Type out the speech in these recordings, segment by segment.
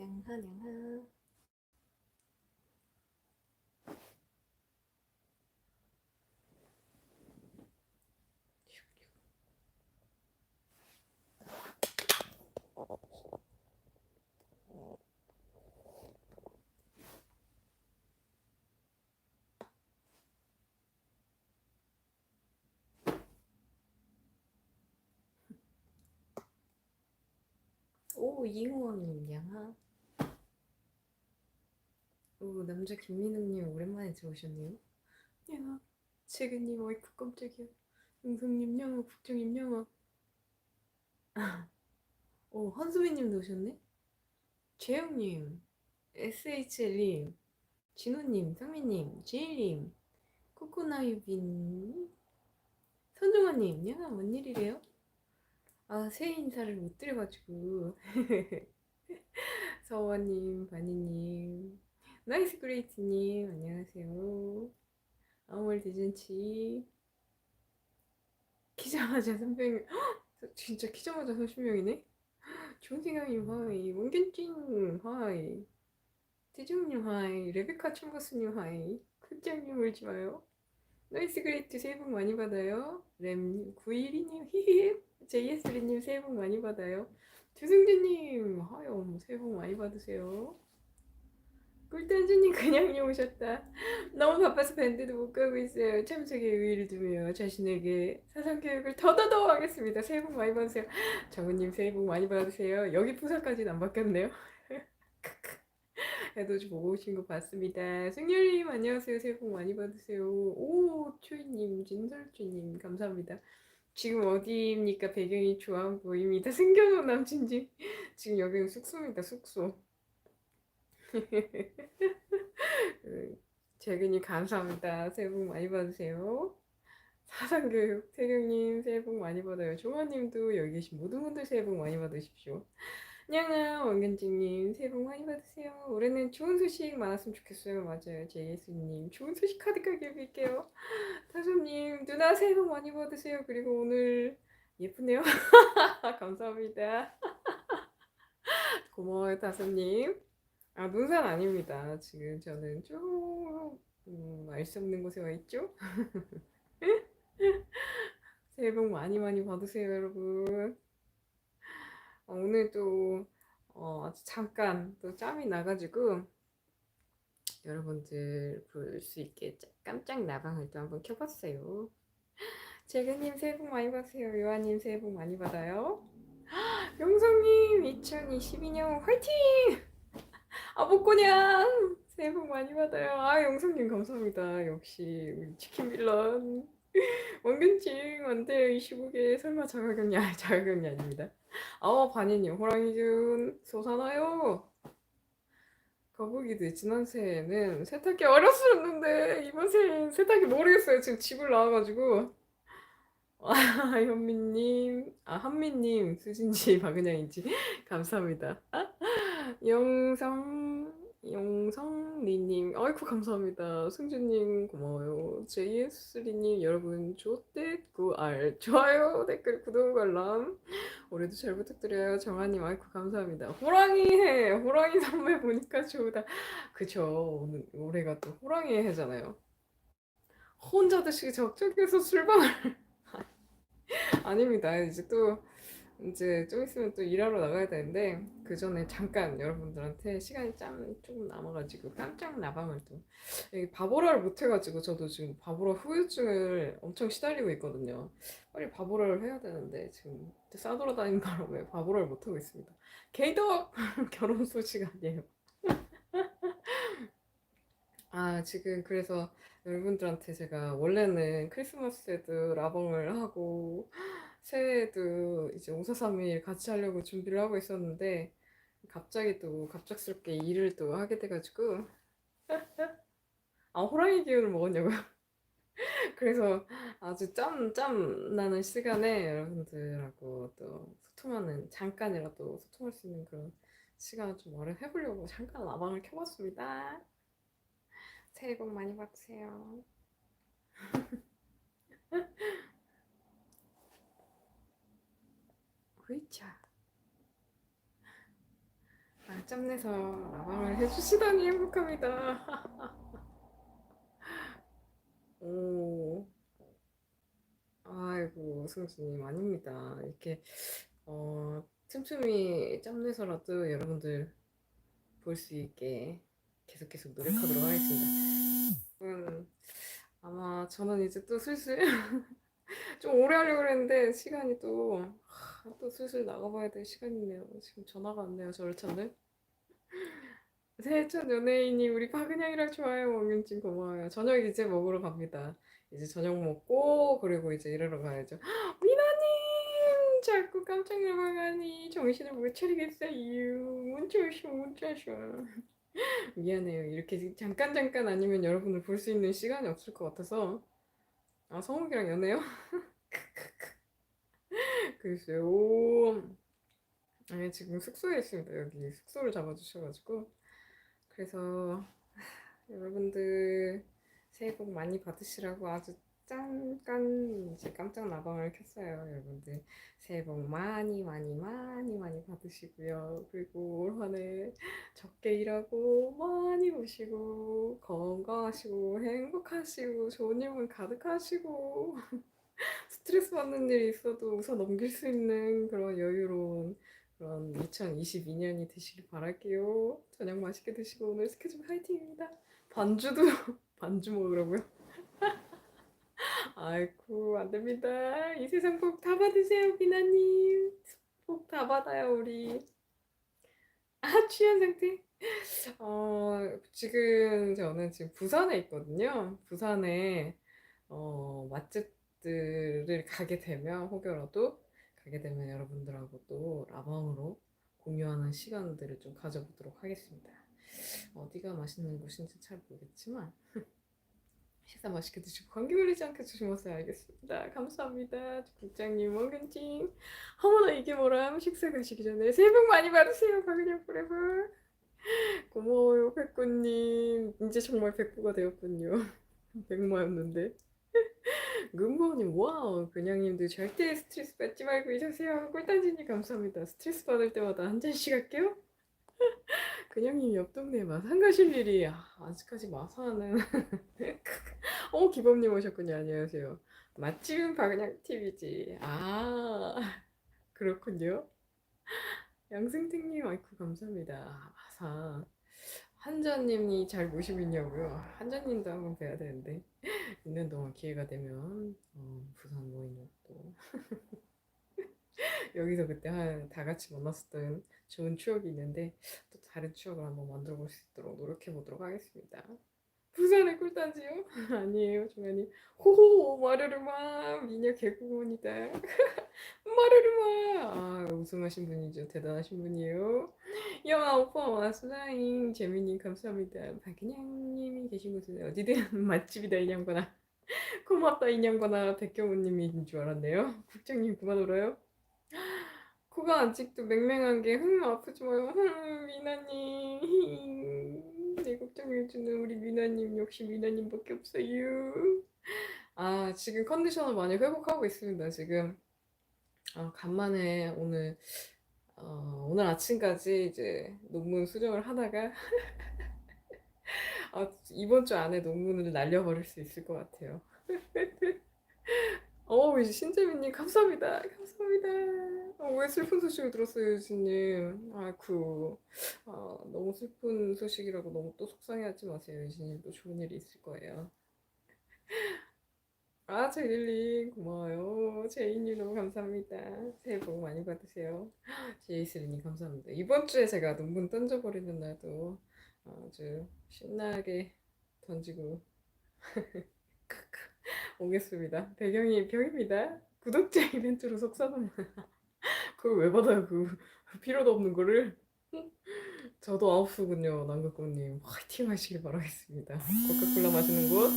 량하 량하. 오 이호왕님 양하 오 남자 김민웅님 오랜만에 들어오셨네요. 양하 재근님 어이쿠 깜짝이야. 용성님 양하 국정님 양하 오 한수민님도 오셨네? 재영님 SHL님 진호님 상민님 지일님 코코나유빈 선종아님 양하 뭔 일이래요? 아, 새해 인사를 못 드려가지고. 서원님, 바니님, 나이스 그레이트님, 안녕하세요. 아무말 디즌치. 키자마자 300명, 진짜 키자마자 30명이네? 좋은 생각님, 하이. 원견찡, 하이. 태중님, 하이. 레베카 춤버스님, 하이. 쿨장님, 울지 마요. 나이스 그레이트 새해 복 많이 받아요. 램 912님, 히히. JS리님 새해 복 많이 받아요. 주승주님, 하요, 새해 복 많이 받으세요. 꿀단주님 그냥요 오셨다. 너무 바빠서 밴드도 못 가고 있어요. 참석에 의의를 두며 자신에게 사상교육을 더더더 하겠습니다. 새해 복 많이 받으세요. 정우님 새해 복 많이 받으세요. 여기 부사까지는 안 바뀌었네요. 해돋이 보고 오신 거 봤습니다. 승열님 안녕하세요. 새해 복 많이 받으세요. 오 초이님, 진설주님 감사합니다. 지금 어디입니까? 배경이 좋아 보입니다. 승경호 남친님 지금 여기는 숙소입니다. 숙소. 재근이 감사합니다. 새해 복 많이 받으세요. 사상교육 태경님 새해 복 많이 받아요. 종아님도 여기 계신 모든 분들 새해 복 많이 받으십시오. 냥아 원견진님 새해 복 많이 받으세요. 올해는 좋은 소식 많았으면 좋겠어요. 맞아요. 제예수님 좋은 소식 카드까지 빌게요. 타솜님 누나 새해 복 많이 받으세요. 그리고 오늘 예쁘네요. 감사합니다. 고마워요 타솜님. 아 눈산 아닙니다. 지금 저는 좀 음, 알수 없는 곳에 와 있죠. 새해 복 많이 많이 받으세요 여러분. 어, 오늘 또 어, 잠깐 또 짬이 나가지고 여러분들 볼 수 있게 짜- 깜짝 나방을 또 한번 켜봤어요. 재근님 새해 복 많이 받으세요. 요한님 새해 복 많이 받아요. 용성님 2022년 화이팅! 아 복고냥 새해 복 많이 받아요. 아 용성님 감사합니다. 역시 우리 치킨 빌런 원근증 안돼 25개 설마 자가격리 아니 자가격리 아닙니다. 아 반인님 호랑이준 솟아나요. 거북이들 지난 새해에는 세탁기 어렸었는데 이번 새해엔 세탁기 모르겠어요. 지금 집을 나와가지고 아 현미님 아 한미님 수진지 박은영인지 감사합니다. 영성 영성리님 아이쿠 감사합니다. 승주님 고마워요. JS3님 여러분 좋댓 구알 좋아요 댓글 구독 알람 올해도 잘 부탁드려요. 정아님 아이쿠 감사합니다. 호랑이 해 호랑이 선배 보니까 좋다. 그쵸 오늘 올해가 또 호랑이 해잖아요. 혼자 드시기 적적해서 술방을 아닙니다. 이제 또 이제 좀 있으면 또 일하러 나가야 되는데 그 전에 잠깐 여러분들한테 시간이 짬 조금 남아가지고 깜짝 나방을 또 여기 바보라를 못해가지고 저도 지금 바보라 후유증을 엄청 시달리고 있거든요. 빨리 바보라를 해야 되는데 지금 싸돌아다니는 바람에 바보라를 못하고 있습니다. 개덕 결혼 소식 아니에요. 아 지금 그래서 여러분들한테 제가 원래는 크리스마스에도 라봉을 하고 새해에도 이제 5431 같이 하려고 준비를 하고 있었는데 갑자기 또 갑작스럽게 일을 또 하게 돼가지고 아 호랑이 기운을 먹었냐고요? 그래서 아주 짬, 짬 나는 시간에 여러분들하고 또 소통하는 잠깐이라도 소통할 수 있는 그런 시간을 좀 마련해보려고 잠깐 라방을 켜봤습니다. 새해 복 많이 받으세요. 으이차. 아, 짬내서 라방을 해주시다니 행복합니다. 오, 아이고 승수님 아닙니다. 이렇게 어, 틈틈이 짬 내서라도 여러분들 볼 수 있게 계속 계속 노력하도록 하겠습니다. 음, 아마 저는 이제 또 슬슬 좀 오래 하려고 그랬는데 시간이 또, 하, 또 슬슬 나가봐야 될 시간이네요. 지금 전화가 왔네요. 저를 찾는. 새해 첫 연예인이 우리 박은영이랑 좋아요. 원균진 고마워요. 저녁 이제 먹으러 갑니다. 이제 저녁 먹고 그리고 이제 일하러 가야죠. 미나님 자꾸 깜짝 놀라가니 정신을 못 차리겠어요. 문자쇼 문자쇼. 미안해요. 이렇게 잠깐 잠깐 아니면 여러분을 볼 수 있는 시간이 없을 것 같아서 아 성욱이랑 연애요? 글쎄요. 오. 아니 지금 숙소에 있습니다. 여기 숙소를 잡아주셔가지고 그래서 여러분들 새해 복 많이 받으시라고 아주 잠깐 이제 깜짝 나방을 켰어요. 여러분들 새해 복 많이 많이 많이 많이 받으시고요. 그리고 올 한해 적게 일하고 많이 보시고 건강하시고 행복하시고 좋은 일만 가득하시고 스트레스 받는 일이 있어도 웃어 넘길 수 있는 그런 여유로운 그런 2022년이 되시길 바랄게요. 저녁 맛있게 드시고 오늘 스케줄 화이팅입니다. 반주도 반주 먹으라고요? 아이고 안 됩니다. 이 세상 복 다 받으세요, 비나님. 복 다 받아요, 우리. 아 취한 상태? 어 지금 저는 지금 부산에 있거든요. 부산에 어 맛집 들을 가게 되면 혹여라도 가게 되면 여러분들하고 또 라방으로 공유하는 시간들을 좀 가져보도록 하겠습니다. 어디가 맛있는 곳인지 잘 모르겠지만 식사 맛있게 드시고 감기 걸리지 않게 조심하세요. 알겠습니다. 감사합니다. 국장님, 원근님. 어머나 이게 뭐람 식사 가시기 전에 새해 복 많이 받으세요. 박은영 프레브. 고마워요, 백구님. 이제 정말 백구가 되었군요. 백마였는데. 금모님, 와우. 그냥님들 절대 스트레스 받지 말고 이러세요. 꿀단지님 감사합니다. 스트레스 받을 때마다 한 잔씩 할게요. 그냥님 옆 동네에 마산 가실 일이 아, 아직까지 마산은 어 기범님 오셨군요 안녕하세요 맛집은 박은양 TV지 아 그렇군요 양승택님 아이쿠 감사합니다 마산 한자님이 잘 모시고 있냐고요? 한자님도 한번 뵈야 되는데. 있는 동안 기회가 되면 어, 부산 모임을 또 여기서 그때 한 다 같이 만났었던 좋은 추억이 있는데 또 다른 추억을 한번 만들어 볼 수 있도록 노력해 보도록 하겠습니다. 부산의 꿀단지요? 아니에요, 종현이. 호호, 마르르마, 미녀 개구먼이다. 마르르마. 아, 우승하신 분이죠. 대단하신 분이에요. 영아 오빠 와슬라잉 재민님 감사합니다. 박은영님이 계신 곳은 어디든 맛집이다 이년거나. 고맙다 이년거나 백경우님인 줄 알았네요. 국장님 그만 울어요. 코가 아직도 맹맹한 게흠 아프지 마요. 흠 미나님 내 걱정해주는 우리 미나님 역시 미나님밖에 없어요. 아 지금 컨디션을 많이 회복하고 있습니다. 지금 아, 간만에 오늘 어, 오늘 아침까지 이제 논문 수정을 하다가 아, 이번 주 안에 논문을 날려버릴 수 있을 것 같아요. 어, 이제 신재민님 감사합니다. 감사합니다. 어, 왜 슬픈 소식을 들었어요, 유진님? 아이쿠, 아, 너무 슬픈 소식이라고 너무 또 속상해하지 마세요, 유진님. 또 좋은 일이 있을 거예요. 아, 제일님 고마워요. 제이님 너무 감사합니다. 새해 복 많이 받으세요. 제이슬님 감사합니다. 이번 주에 제가 논문 던져버리는 날도 아주 신나게 던지고 오겠습니다. 배경이 벽입니다. 구독자 이벤트로 속사는 그걸 왜 받아요? 그 필요도 없는 거를. 저도 아홉수군요, 남극공님. 화이팅 하시길 바라겠습니다. 코카콜라 마시는 곳.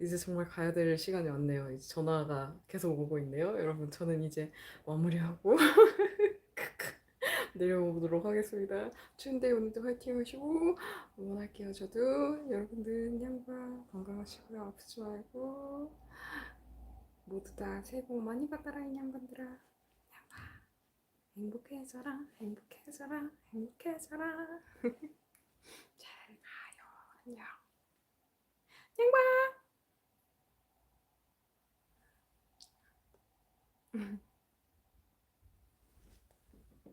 이제 정말 가야 될 시간이 왔네요. 이제 전화가 계속 오고 있네요. 여러분, 저는 이제 마무리하고 내려보도록 하겠습니다. 추운데 오늘도 화이팅 하시고 응원할게요. 저도 여러분들 양반 건강하시고요. 아프지 말고 모두 다 새해 복 많이 받아라 이 양반들아. 양반 행복해져라 행복해져라 행복해져라 잘 가요 안녕 양반